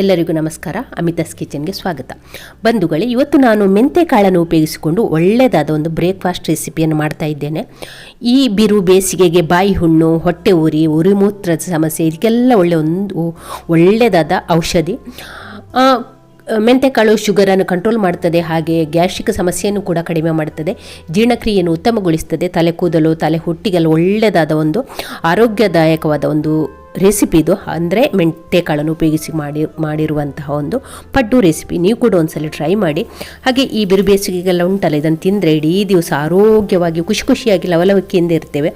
ಎಲ್ಲರಿಗೂ ನಮಸ್ಕಾರ. ಅಮಿತಾಸ್ ಕಿಚನ್ಗೆ ಸ್ವಾಗತ. ಬಂಧುಗಳೇ, ಇವತ್ತು ನಾನು ಕಾಳನ್ನು ಉಪಯೋಗಿಸಿಕೊಂಡು ಒಳ್ಳೆಯದಾದ ಒಂದು ಬ್ರೇಕ್ಫಾಸ್ಟ್ ರೆಸಿಪಿಯನ್ನು ಮಾಡ್ತಾ ಇದ್ದೇನೆ. ಈ ಬಿರು ಬೇಸಿಗೆಗೆ ಬಾಯಿ ಹುಣ್ಣು ಹೊಟ್ಟೆ ಉರಿ ಉರಿಮೂತ್ರದ ಸಮಸ್ಯೆ, ಇದಕ್ಕೆಲ್ಲ ಒಳ್ಳೆ ಒಂದು ಒಳ್ಳೆಯದಾದ ಔಷಧಿ. ಮೆಂತೆ ಮೆಂತೆಕಾಳು ಶುಗರನ್ನು ಕಂಟ್ರೋಲ್ ಮಾಡ್ತದೆ, ಹಾಗೆ ಗ್ಯಾಸ್ಟ್ರಿಕ್ ಸಮಸ್ಯೆಯನ್ನು ಕೂಡ ಕಡಿಮೆ ಮಾಡ್ತದೆ, ಜೀರ್ಣಕ್ರಿಯೆಯನ್ನು ಉತ್ತಮಗೊಳಿಸ್ತದೆ, ತಲೆ ಕೂದಲು, ತಲೆ ಹುಟ್ಟಿಗೆಲ್ಲ ಒಳ್ಳೆಯದಾದ ಒಂದು ಆರೋಗ್ಯದಾಯಕವಾದ ಒಂದು ರೆಸಿಪಿ ಇದು. ಅಂದರೆ ಮೆಂತೆಕಾಳನ್ನು ಉಪಯೋಗಿಸಿ ಮಾಡಿ, ಮಾಡಿರುವಂತಹ ಒಂದು ಪಡ್ಡು ರೆಸಿಪಿ. ನೀವು ಕೂಡ ಒಂದ್ಸಲ ಟ್ರೈ ಮಾಡಿ. ಹಾಗೆ ಈ ಬಿರು ಬೇಸಿಗೆಗೆಲ್ಲ ಉಂಟಲ್ಲ, ಇದನ್ನು ತಿಂದರೆ ಇಡೀ ದಿವಸ ಆರೋಗ್ಯವಾಗಿ ಖುಷಿ ಖುಷಿಯಾಗಿ ಲವಲವಿಕೆಯಿಂದ ಇರ್ತೇವೆ.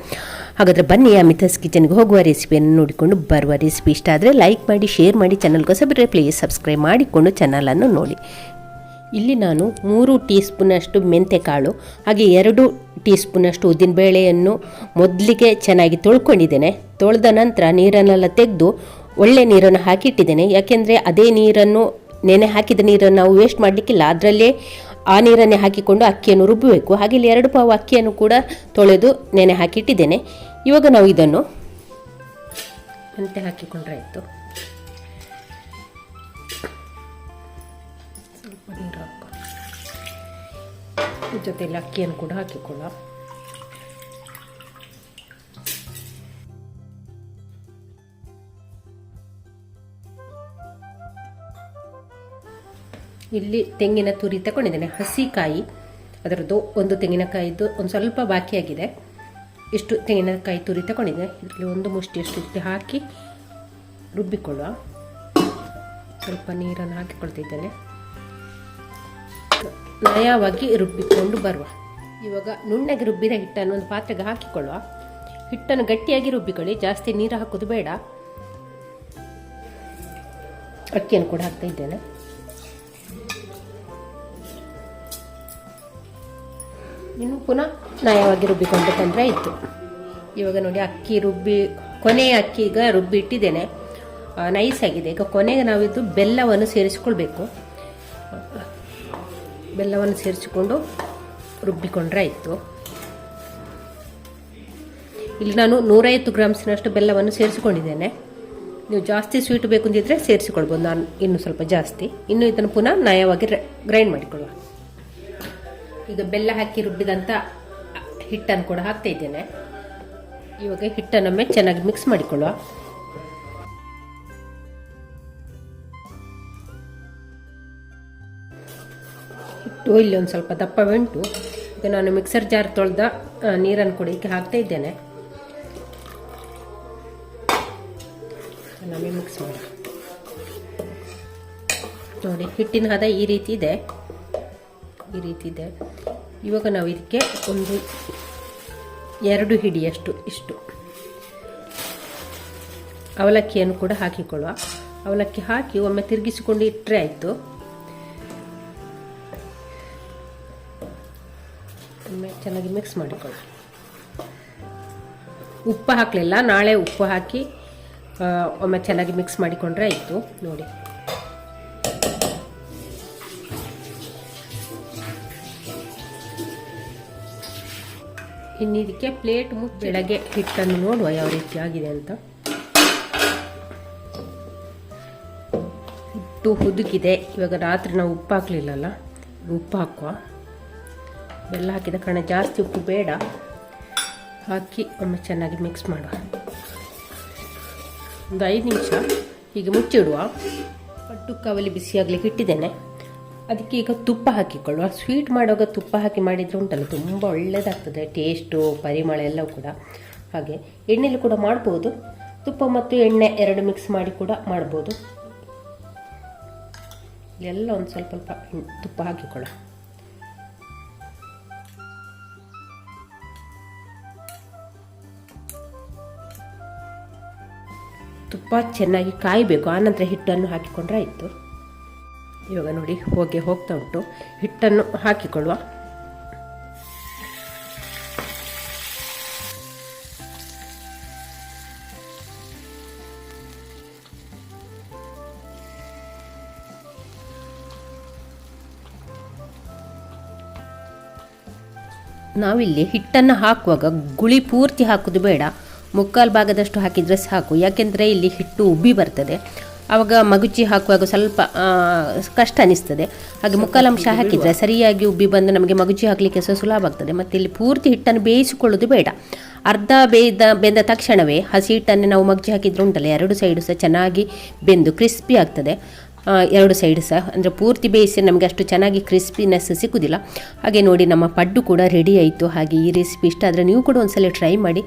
ಹಾಗಾದರೆ ಬನ್ನಿ ಅಮಿತಾಸ್ ಕಿಚನ್ಗೆ ಹೋಗುವ ರೆಸಿಪಿಯನ್ನು ನೋಡಿಕೊಂಡು ಬರುವ ರೆಸಿಪಿ ಇಷ್ಟ ಆದರೆ ಲೈಕ್ ಮಾಡಿ ಶೇರ್ ಮಾಡಿ ಚಾನಲ್ಗೋಸ್ಕರ ಪ್ಲೀಸ್ ಸಬ್ಸ್ಕ್ರೈಬ್ ಮಾಡಿಕೊಂಡು ಚಾನಲನ್ನು ನೋಡಿ. ಇಲ್ಲಿ ನಾನು ಮೂರು ಟೀ ಸ್ಪೂನಷ್ಟು ಮೆಂತೆಕಾಳು, ಹಾಗೆ ಎರಡು ಟೀ ಸ್ಪೂನಷ್ಟು ಉದ್ದಿನಬೇಳೆಯನ್ನು ಮೊದಲಿಗೆ ಚೆನ್ನಾಗಿ ತೊಳ್ಕೊಂಡಿದ್ದೇನೆ. ತೊಳೆದ ನಂತರ ನೀರನ್ನೆಲ್ಲ ತೆಗೆದು ಒಳ್ಳೆ ನೀರನ್ನು ಹಾಕಿಟ್ಟಿದ್ದೇನೆ. ಯಾಕೆಂದರೆ ಅದೇ ನೀರನ್ನು, ನೆನೆ ಹಾಕಿದ ನೀರನ್ನು ನಾವು ವೇಸ್ಟ್ ಮಾಡಲಿಕ್ಕಿಲ್ಲ. ಅದರಲ್ಲೇ ಆ ನೀರನ್ನೇ ಹಾಕಿಕೊಂಡು ಅಕ್ಕಿಯನ್ನು ರುಬ್ಬಬೇಕು. ಹಾಗೆ ಇಲ್ಲಿ ಎರಡು ಪಾವು ಅಕ್ಕಿಯನ್ನು ಕೂಡ ತೊಳೆದು ನೆನೆ ಹಾಕಿಟ್ಟಿದ್ದೇನೆ. ಇವಾಗ ನಾವು ಇದನ್ನು ಮೆಂತೆ ಹಾಕಿಕೊಂಡ್ರೆ ಆಯಿತು. ಜೊತೆಯಲ್ಲಿ ಅಕ್ಕಿಯನ್ನು ಕೂಡ ಹಾಕಿಕೊಳ್ಳ ಇಲ್ಲಿ ತೆಂಗಿನ ತುರಿ ತಗೊಂಡಿದ್ದೇನೆ. ಹಸಿಕಾಯಿ, ಅದರದ್ದು ಒಂದು ತೆಂಗಿನಕಾಯಿದ್ದು ಒಂದು ಸ್ವಲ್ಪ ಬಾಕಿಯಾಗಿದೆ ಇಷ್ಟು ತೆಂಗಿನಕಾಯಿ ತುರಿ ತಗೊಂಡಿದ್ದೆ ಇದರಲ್ಲಿ ಒಂದು ಮುಷ್ಟಿಯಷ್ಟು ಇಷ್ಟು ಹಾಕಿ ರುಬ್ಬಿಕೊಳ್ಳುವ ಸ್ವಲ್ಪ ನೀರನ್ನು ಹಾಕಿಕೊಳ್ತಿದ್ದೇನೆ. ನಯವಾಗಿ ರುಬ್ಬಿಕೊಂಡು ಬರುವ. ಇವಾಗ ನುಣ್ಣಗೆ ರುಬ್ಬಿದ ಹಿಟ್ಟನ್ನು ಒಂದು ಪಾತ್ರೆಗೆ ಹಾಕಿಕೊಳ್ಳುವ. ಹಿಟ್ಟನ್ನು ಗಟ್ಟಿಯಾಗಿ ರುಬ್ಬಿಕೊಳ್ಳಿ. ಜಾಸ್ತಿ ನೀರು ಹಾಕೋದು ಬೇಡ. ಅಕ್ಕಿಯನ್ನು ಕೂಡ ಹಾಕ್ತಾ ಇದ್ದೇನೆ. ಇನ್ನು ಪುನಃ ನಯವಾಗಿ ರುಬ್ಬಿಕೊಂಡು ತಂದರೆ ಆಯಿತು. ಇವಾಗ ನೋಡಿ, ಅಕ್ಕಿ ರುಬ್ಬಿ, ಕೊನೆಯ ಅಕ್ಕಿ ಈಗ ರುಬ್ಬಿ ಇಟ್ಟಿದ್ದೇನೆ ನೈಸ್ ಆಗಿದೆ ಈಗ ಕೊನೆಗೆ ನಾವಿದ್ದು ಬೆಲ್ಲವನ್ನು ಸೇರಿಸಿಕೊಳ್ಬೇಕು. ಬೆಲ್ಲವನ್ನು ಸೇರಿಸಿಕೊಂಡು ರುಬ್ಬಿಕೊಂಡ್ರೆ ಆಯಿತು. ಇಲ್ಲಿ ನಾನು ನೂರೈವತ್ತು ಗ್ರಾಮ್ಸಿನಷ್ಟು ಬೆಲ್ಲವನ್ನು ಸೇರಿಸಿಕೊಂಡಿದ್ದೇನೆ. ನೀವು ಜಾಸ್ತಿ ಸ್ವೀಟ್ ಬೇಕು ಅಂತಿದ್ರೆ ಸೇರಿಸಿಕೊಳ್ಬೋದು. ನಾನು ಇನ್ನೂ ಸ್ವಲ್ಪ ಜಾಸ್ತಿ. ಇನ್ನು ಇದನ್ನು ಪುನಃ ನಯವಾಗಿ ಗ್ರೈಂಡ್ ಮಾಡಿಕೊಳ್ಳುವ ಈಗ ಬೆಲ್ಲ ಹಾಕಿ ರುಬ್ಬಿದಂಥ ಹಿಟ್ಟನ್ನು ಕೂಡ ಹಾಕ್ತಾ ಇದ್ದೇನೆ. ಇವಾಗ ಹಿಟ್ಟನ್ನೊಮ್ಮೆ ಚೆನ್ನಾಗಿ ಮಿಕ್ಸ್ ಮಾಡಿಕೊಳ್ಳುವ ಹಿಟ್ಟು ಇಲ್ಲಿ ಒಂದು ಸ್ವಲ್ಪ ದಪ್ಪ ಉಂಟು ಈಗ ನಾನು ಮಿಕ್ಸರ್ ಜಾರ್ ತೊಳೆದ ನೀರನ್ನು ಕೂಡ ಈಗ ಹಾಕ್ತಾ ಇದ್ದೇನೆ. ನಮಗೆ ಮಿಕ್ಸ್ ಮಾಡಿ ನೋಡಿ, ಹಿಟ್ಟಿನ ಹದ ಈ ರೀತಿ ಇದೆ. ಈ ರೀತಿ ಇದೆ. ಇವಾಗ ನಾವು ಇದಕ್ಕೆ ಒಂದು ಎರಡು ಹಿಡಿಯಷ್ಟು ಇಷ್ಟು. ಅವಲಕ್ಕಿಯನ್ನು ಕೂಡ ಹಾಕಿಕೊಳ್ಳುವ. ಅವಲಕ್ಕಿ ಹಾಕಿ ಒಮ್ಮೆ ತಿರುಗಿಸಿಕೊಂಡು ಇಟ್ಟರೆ ಆಯಿತು. ಚೆನ್ನಾಗಿ ಮಿಕ್ಸ್ ಮಾಡಿಕೊಳ್ಳಿ. ಉಪ್ಪು ಹಾಕಲಿಲ್ಲ, ನಾಳೆ ಉಪ್ಪು ಹಾಕಿ ಒಮ್ಮೆ ಚೆನ್ನಾಗಿ ಮಿಕ್ಸ್ ಮಾಡಿಕೊಂಡ್ರೆ ಆಯಿತು, ನೋಡಿ. ಇನ್ನಿದಕ್ಕೆ ಪ್ಲೇಟ್ ಮುಚ್ಚಿ ಬೆಳಗ್ಗೆ ಹಿಟ್ಟನ್ನು ನೋಡುವ ಯಾವ ರೀತಿ ಆಗಿದೆ ಅಂತ. ಹಿಟ್ಟು ಹುದುಗಿದೆ. ಇವಾಗ ರಾತ್ರಿ ನಾವು ಉಪ್ಪು ಹಾಕಲಿಲ್ಲಲ್ಲ, ಉಪ್ಪು ಹಾಕುವ. ಬೆಲ್ಲ ಹಾಕಿದ ಕಾರಣ ಜಾಸ್ತಿ ಉಪ್ಪು ಬೇಡ. ಹಾಕಿ ಒಮ್ಮೆ ಚೆನ್ನಾಗಿ ಮಿಕ್ಸ್ ಮಾಡುವ. ಒಂದು ಐದು ನಿಮಿಷ ಹೀಗೆ ಮುಚ್ಚಿಡುವ. ಪಟ್ಟು ಬಿಸಿ ಬಿಸಿಯಾಗಲಿಕ್ಕೆ ಇಟ್ಟಿದ್ದೇನೆ. ಅದಕ್ಕೆ ಈಗ ತುಪ್ಪ ಹಾಕಿಕೊಳ್ಳುವ. ಸ್ವೀಟ್ ಮಾಡುವಾಗ ತುಪ್ಪ ಹಾಕಿ ಮಾಡಿದರೆ ಉಂಟಲ್ಲ, ತುಂಬ ಒಳ್ಳೆಯದಾಗ್ತದೆ ಟೇಸ್ಟು ಪರಿಮಳ ಎಲ್ಲವೂ ಕೂಡ. ಹಾಗೆ ಎಣ್ಣೆಲಿ ಕೂಡ ಮಾಡ್ಬೋದು. ತುಪ್ಪ ಮತ್ತು ಎಣ್ಣೆ ಎರಡು ಮಿಕ್ಸ್ ಮಾಡಿ ಕೂಡ ಮಾಡ್ಬೋದು. ಎಲ್ಲ ಒಂದು ಸ್ವಲ್ಪ ಸ್ವಲ್ಪ ತುಪ್ಪ ಹಾಕಿಕೊಳ್ಳ ತುಪ್ಪ ಚೆನ್ನಾಗಿ ಕಾಯಬೇಕು. ಆನಂತರ ಹಿಟ್ಟನ್ನು ಹಾಕಿಕೊಂಡ್ರೆ ಆಯಿತು. ಇವಾಗ ನೋಡಿ, ಹೋಗಿ ಹೋಗ್ತಾ ಉಂಟು. ಹಿಟ್ಟನ್ನು ಹಾಕಿಕೊಳ್ಳುವ. ನಾವಿಲ್ಲಿ ಹಿಟ್ಟನ್ನು ಹಾಕುವಾಗ ಗುಳಿ ಪೂರ್ತಿ ಹಾಕೋದು ಬೇಡ. ಮುಕ್ಕಾಲು ಭಾಗದಷ್ಟು ಹಾಕಿದರೆ ಸಾಕು. ಯಾಕೆಂದರೆ ಇಲ್ಲಿ ಹಿಟ್ಟು ಉಬ್ಬಿ ಬರ್ತದೆ. ಆವಾಗ ಮಗುಚಿ ಹಾಕುವಾಗ ಸ್ವಲ್ಪ ಕಷ್ಟ ಅನಿಸ್ತದೆ. ಹಾಗೆ ಮುಕ್ಕಾಲಂಶ ಹಾಕಿದರೆ ಸರಿಯಾಗಿ ಉಬ್ಬಿ ಬಂದು ನಮಗೆ ಮಗುಚಿ ಹಾಕಲಿಕ್ಕೆ ಸಹ ಸುಲಭ ಆಗ್ತದೆ. ಮತ್ತು ಇಲ್ಲಿ ಪೂರ್ತಿ ಹಿಟ್ಟನ್ನು ಬೇಯಿಸಿಕೊಳ್ಳೋದು ಬೇಡ. ಅರ್ಧ ಬೇಯ್ದ, ಬೆಂದ ತಕ್ಷಣವೇ ಹಸಿ ಹಿಟ್ಟನ್ನು ನಾವು ಮಗ್ಜಿ ಹಾಕಿದ್ರೆ ಉಂಟಲ್ಲ, ಎರಡು ಸೈಡು ಸಹ ಚೆನ್ನಾಗಿ ಬೆಂದು ಕ್ರಿಸ್ಪಿ ಆಗ್ತದೆ. ಎರಡು ಸೈಡ್ ಸಹ ಅಂದರೆ ಪೂರ್ತಿ ಬೇಯಿಸಿ ನಮಗೆ ಅಷ್ಟು ಚೆನ್ನಾಗಿ ಕ್ರಿಸ್ಪಿನೆಸ್ ಸಿಗೋದಿಲ್ಲ ಹಾಗೆ ನೋಡಿ ನಮ್ಮ ಪಡ್ಡು ಕೂಡ ರೆಡಿ ಆಯಿತು. ಹಾಗೆ ಈ ರೆಸಿಪಿ ಇಷ್ಟ ಆದರೆ ನೀವು ಕೂಡ ಒಂದ್ಸಲ ಟ್ರೈ ಮಾಡಿ.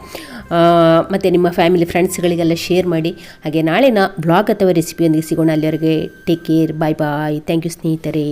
ಮತ್ತು ನಿಮ್ಮ ಫ್ಯಾಮಿಲಿ ಫ್ರೆಂಡ್ಸ್ಗಳಿಗೆಲ್ಲ ಶೇರ್ ಮಾಡಿ. ಹಾಗೆ ನಾಳಿನ ಬ್ಲಾಗ್ ಅಥವಾ ರೆಸಿಪಿಯೊಂದಿಗೆ ಸಿಗೋಣ. ಅಲ್ಲಿವರೆಗೆ take care bye bye thank you ಸ್ನೇಹಿತರೆ.